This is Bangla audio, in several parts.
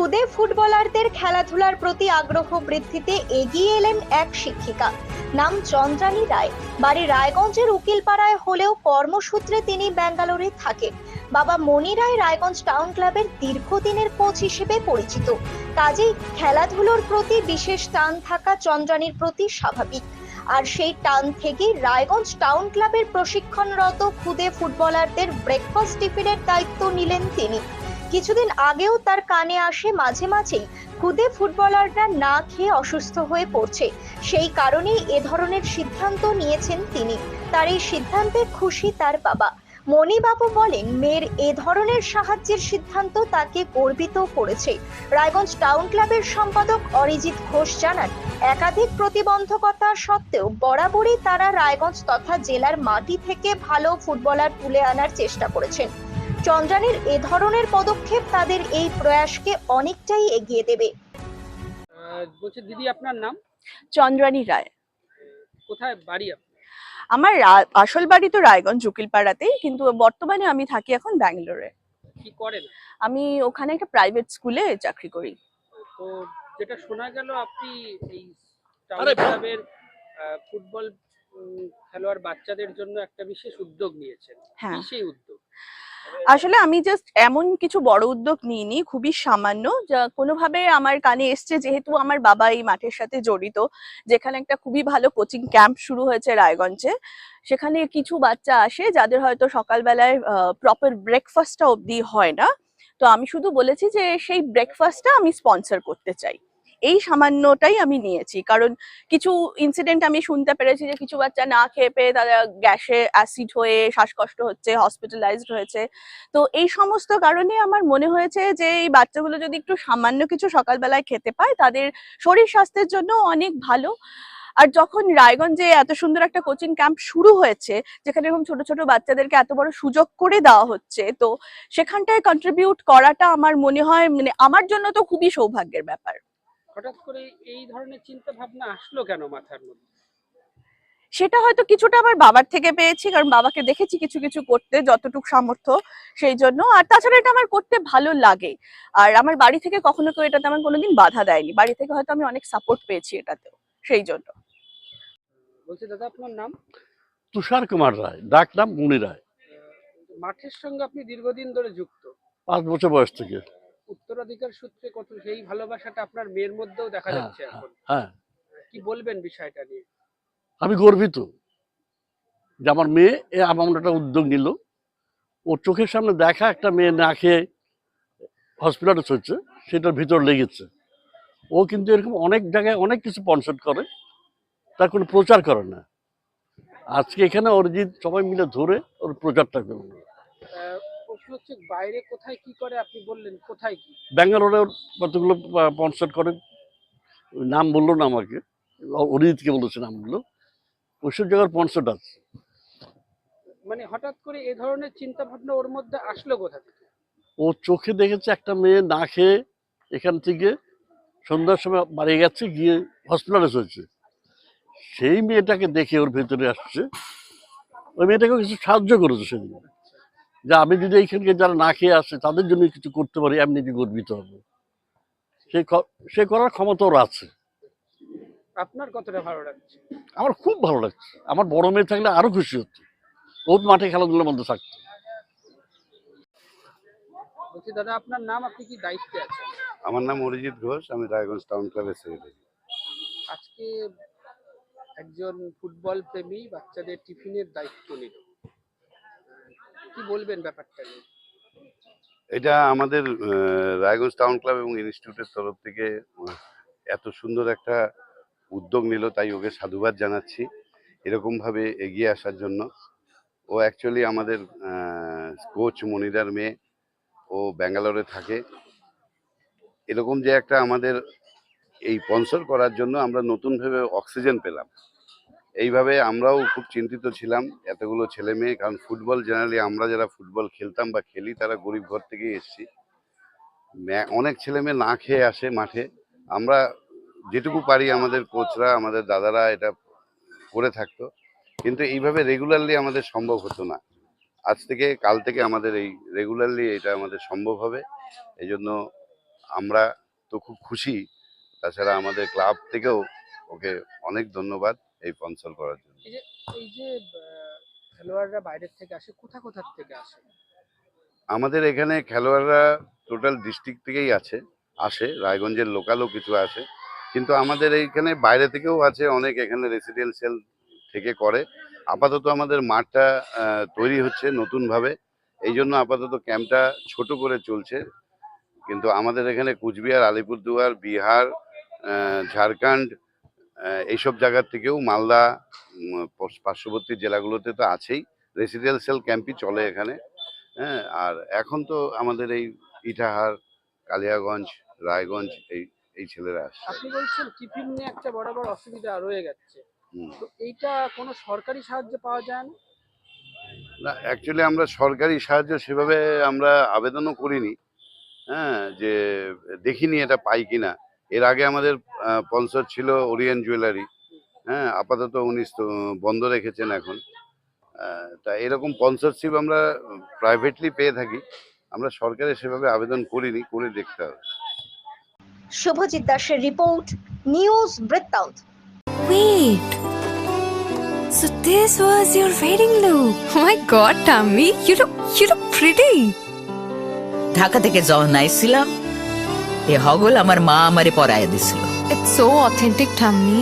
খুদে ফুটবলারদের খেলাধুলার প্রতি আগ্রহ বৃদ্ধিতে এগিয়ে এলেন এক শিক্ষিকা। নাম চন্দ্রানী রায়। বাড়ি রায়গঞ্জের উকিলপাড়ায় হলেও কর্মসূত্রে তিনি ব্যাঙ্গালোরে থাকেন। বাবা মণি রায় রায়গঞ্জ টাউন ক্লাবের দীর্ঘদিনের কোচ হিসেবে পরিচিত। কাজেই খেলাধুলোর প্রতি বিশেষ টান থাকা চন্দ্রানীর প্রতি স্বাভাবিক। আর সেই টান থেকে রায়গঞ্জ টাউন ক্লাবের প্রশিক্ষণরত খুদে ফুটবলারদের ব্রেকফাস্ট টিফিনের দায়িত্ব নিলেন তিনি। কিছুদিন আগেও তার কানে আসে মাঝে মাঝেই খুদে ফুটবলাররা না খেয়ে অসুস্থ হয়ে পড়ছে। সেই কারণেই এ ধরনের সিদ্ধান্ত নিয়েছেন তিনি। তার এই সিদ্ধান্তে খুশি তার বাবা। মণিবাবু বলেন, মেয়ের এ ধরনের সাহায্যের সিদ্ধান্ত তাকে গর্বিত করেছে। রায়গঞ্জ টাউন ক্লাবের সম্পাদক অরিজিৎ ঘোষ জানান, একাধিক প্রতিবন্ধকতা সত্ত্বেও বরাবরই তারা রায়গঞ্জ তথা জেলার মাটি থেকে ভালো ফুটবলার তুলে আনার চেষ্টা করেছেন। চন্দ্রানীর এ ধরনের পদক্ষেপ তাদের এই প্রয়াসকে অনেকটাই এগিয়ে দেবে। আহ, বলছি দিদি আপনার নাম? চন্দ্রানী রায়। কোথায় বাড়ি আমার আসল বাড়ি তো রায়গঞ্জ উকিলপাড়াতেই কিন্তু বর্তমানে আমি থাকি এখন ব্যাঙ্গালোরে। কি করেন? আমি ওখানে একটা প্রাইভেট স্কুলে চাকরি করি। তো যেটা শোনা গেল আপনি এই ক্লাবের আহ, ফুটবল খেলোয়াড় বাচ্চাদের জন্য একটা বিশেষ উদ্যোগ নিয়েছেন। হ্যাঁ। সেই উদ্যোগ? আসলে আমি জাস্ট এমন কিছু বড় উদ্যোগ নিইনি, খুবই সামান্য। যা কোনোভাবে আমার কানে এসছে যেহেতু আমার বাবা এই মাঠের সাথে জড়িত, যেখানে একটা খুবই ভালো কোচিং ক্যাম্প শুরু হয়েছে রায়গঞ্জে। সেখানে কিছু বাচ্চা আসে যাদের হয়তো সকালবেলায় প্রপার ব্রেকফাস্টটা অবধি হয় না। তো আমি শুধু বলেছি যে সেই ব্রেকফাস্টটা আমি স্পন্সর করতে চাই। এই সামান্যটাই আমি নিয়েছি। কারণ কিছু ইনসিডেন্ট আমি শুনতে পেরেছি যে কিছু বাচ্চা না খেয়ে পেয়ে তারা গ্যাসে অ্যাসিড হয়ে শ্বাসকষ্ট হচ্ছে হসপিটালাইজড হয়েছে। তো এই সমস্ত কারণে আমার মনে হয়েছে যে এই বাচ্চাগুলো যদি একটু সামান্য কিছু সকালবেলায় খেতে পায়, তাদের শরীর স্বাস্থ্যের জন্য অনেক ভালো। আর যখন রায়গঞ্জে এত সুন্দর একটা কোচিং ক্যাম্প শুরু হয়েছে, যেখানে এরকম ছোট ছোট বাচ্চাদেরকে এত বড় সুযোগ করে দেওয়া হচ্ছে, তো সেখানটায় কন্ট্রিবিউট করাটা আমার মনে হয় মানে আমার জন্য তো খুবই সৌভাগ্যের ব্যাপার। হঠাৎ করে এই ধরনের চিন্তা ভাবনা আসলো কেন মাথার মধ্যে? সেটা হয়তো কিছুটা আমার বাবার থেকে পেয়েছি কারণ বাবাকে দেখেছি কিছু কিছু করতে যতটুকু সামর্থ্য সেই জন্য। আর তাছাড়া এটা আমার করতে ভালো লাগে। আর আমার বাড়ি থেকে কখনো কেউ এটাতে আমার কোনোদিন বাধা দেয়নি। বাড়ি থেকে হয়তো আমি অনেক সাপোর্ট পেয়েছি এটাতেও সেই জন্য। বলছি দাদা আপনার নাম? তুষার কুমার রায় ডাক নাম মুনি রায়। মাঠের সঙ্গে আপনি দীর্ঘদিন ধরে যুক্ত। পাঁচ বছর বয়স থেকে। উত্তরাধিকার সূত্রে কত সেই ভালোবাসাটা আপনার মেয়ের মধ্যেও দেখা হ্যাঁ, যাচ্ছে এখন। হ্যাঁ। কি বলবেন বিষয়টা নিয়ে? আমি গর্বিত যে আমার মেয়ে এ এমন একটা উদ্যোগ নিল। ওর চোখের সামনে দেখা একটা মেয়ে না খেয়ে হসপিটালে চলছে সেটার ভিতর লেগেছে। ও কিন্তু এরকম অনেক জায়গায় অনেক কিছু স্পন্সর করে তার কোনো প্রচার করে না। আজকে এখানে অরিজিৎ সবাই মিলে ধরে ওর প্রচারটা প্রশ্ন হচ্ছে বাইরে কোথায় কি করে আপনি বললেন কোথায় কি? ব্যাঙ্গালোরে কতগুলো স্পন্সর করে নাম বলল না আমাকে। অরিজিৎকে বলেছে নামগুলো। ওইসব জায়গার স্পন্সর আছে। মানে হঠাৎ করে এ ধরনের চিন্তা ভাবনা ওর মধ্যে আসলো কোথা থেকে? ও চোখে দেখেছে একটা মেয়ে না খেয়ে এখান থেকে সন্ধ্যার সময় বাড়ি গেছে গিয়ে হসপিটালে চলছে সেই মেয়েটাকে দেখে ওর ভেতরে আসছে। ওই মেয়েটাকে কিছু সাহায্য করেছে সেদিন। যে আমি যদি এইখানকে যারা না খেয়ে আসে তাদের জন্য কিছু করতে পারি এমনিতে গর্বিত হবে। সে সে করার ক্ষমতা ওর আছে। আপনার কতটা ভালো লাগছে? আমার খুব ভালো লাগছে। আমার বড় মেয়ে থাকলে আরও খুশি হতো। ও মাঠে খেলাধুলার মধ্যে থাকতো। বলছি দাদা আপনার নাম আপনি কি দায়িত্বে আছেন? আমার নাম অরিজিৎ ঘোষ আমি রায়গঞ্জ টাউন ক্লাবের সেক্রেটারি আজকে একজন ফুটবল প্রেমী বাচ্চাদের টিফিনের দায়িত্ব নিল। কি বলবেন ব্যাপারটা এটা আমাদের রায়গঞ্জ টাউন ক্লাব এবং ইনস্টিটিউটের তরফ থেকে এত সুন্দর একটা উদ্যোগ নিল, তাই ওকে সাধুবাদ জানাচ্ছি এরকমভাবে এগিয়ে আসার জন্য। ও অ্যাকচুয়ালি আমাদের কোচ মনিদার মেয়ে, ও ব্যাঙ্গালোরে থাকে। এরকম যে একটা আমাদের এই স্পন্সর করার জন্য আমরা নতুনভাবে অক্সিজেন পেলাম। এইভাবে আমরাও খুব চিন্তিত ছিলাম এতগুলো ছেলে মেয়ে, কারণ ফুটবল জেনারেলি আমরা যারা ফুটবল খেলতাম বা খেলি তারা গরিব ঘর থেকেই এসেছি। অনেক ছেলে মেয়ে না খেয়ে আসে মাঠে। আমরা যেটুকু পারি আমাদের কোচরা আমাদের দাদারা এটা করে থাকতো। কিন্তু এইভাবে রেগুলারলি আমাদের সম্ভব হতো না। আজ থেকে, কাল থেকে আমাদের এই রেগুলারলি এটা আমাদের সম্ভব হবে। এই জন্য আমরা তো খুব খুশি। তাছাড়া আমাদের ক্লাব থেকেও ওকে অনেক ধন্যবাদ। এই স্পন্সর করার জন্য। এই যে খেলোয়াড়রা বাইরের থেকে আসে কোথা কোথা থেকে আসে? আমাদের এখানে খেলোয়াড়রা টোটাল ডিস্ট্রিক্ট থেকেই আছে আসে রায়গঞ্জের লোকালও কিছু আসে। কিন্তু আমাদের এইখানে বাইরে থেকেও আছে অনেক এখানে রেসিডেন্সিয়াল থেকে করে। আপাতত আমাদের মাঠটা তৈরি হচ্ছে নতুনভাবে। এই জন্য আপাতত ক্যাম্পটা ছোট করে চলছে। কিন্তু আমাদের এখানে কুচবিহার আলিপুরদুয়ার বিহার ঝাড়খণ্ড এইসব জায়গার থেকেও মালদা পার্শ্ববর্তী জেলাগুলোতে তো আছেই। রেসিডেন্সিয়াল ক্যাম্পই চলে এখানে হ্যাঁ? আর এখন তো আমাদের এই ইটাহার কালিয়াগঞ্জ রায়গঞ্জ এই এই ছেলেরা আসছে। আপনি বলছেন টিফিন নিয়ে একটা বড় বড় অসুবিধা রয়ে গেছে। তো এইটা কোনো সরকারি সাহায্য পাওয়া যায় না? না অ্যাকচুয়ালি আমরা সরকারি সাহায্য সেভাবে আমরা আবেদনও করিনি হ্যাঁ? যে দেখিনি এটা পাই কিনা। এর আগে আমাদের স্পন্সর ছিল ওরিয়েন জুয়েলারি হ্যাঁ আপাতত উনি বন্ধ রেখেছেন এখন আহ, তা এরকম স্পন্সরশিপ আমরা প্রাইভেটলি পেয়ে থাকি আমরা সরকারে সেভাবে আবেদন করিনি করে দেখতে হবে শুভজিৎ দাসের রিপোর্ট নিউজ বৃত্তান্ত Wait. So this was your wedding look. Oh my god, Tammy, you look you look pretty. Dhaka থেকে যখন আইছিলাম এ হগল আমার মা আমারে পরায় দিছিল It's so authentic, Tammy.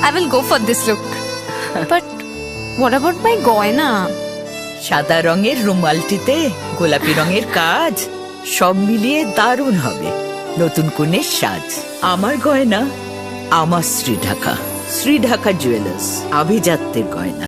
I will go for this look. but what about my goina? সাদা রঙের রুমালটিতে গোলাপি রঙের কাজ সব মিলিয়ে দারুণ হবে নতুন কনের সাজ আমার গয়না আমার শ্রী ঢাকা শ্রী ঢাকা জুয়েলার্স আভিজাত্যের গয়না